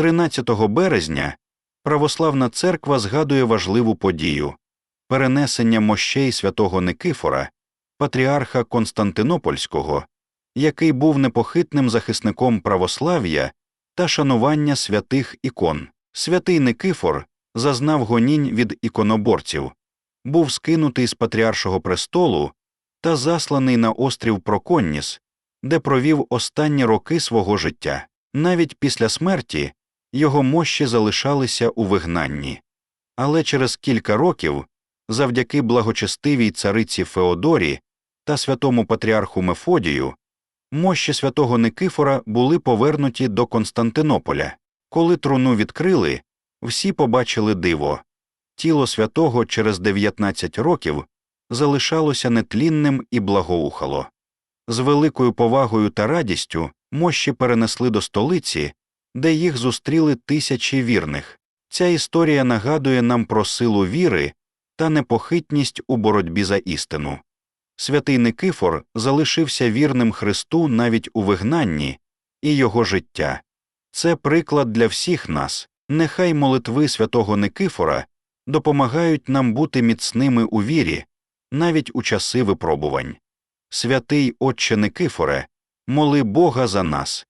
13 березня православна церква згадує важливу подію перенесення мощей святого Никифора, патріарха Константинопольського, який був непохитним захисником православ'я та шанування святих ікон. Святий Никифор зазнав гонінь від іконоборців, був скинутий з патріаршого престолу та засланий на острів Проконніс, де провів останні роки свого життя. Навіть після смерті його мощі залишалися у вигнанні. Але через кілька років, завдяки благочестивій цариці Феодорі та святому патріарху Мефодію, мощі святого Никифора були повернуті до Константинополя. Коли труну відкрили, всі побачили диво тіло святого через 19 років залишалося нетлінним і благоухало. З великою повагою та радістю мощі перенесли до столиці, де їх зустріли тисячі вірних. Ця історія нагадує нам про силу віри та непохитність у боротьбі за істину. Святий Никифор залишився вірним Христу навіть у вигнанні і його життя. Це приклад для всіх нас. Нехай молитви святого Никифора допомагають нам бути міцними у вірі, навіть у часи випробувань. Святий Отче Никифоре, моли Бога за нас,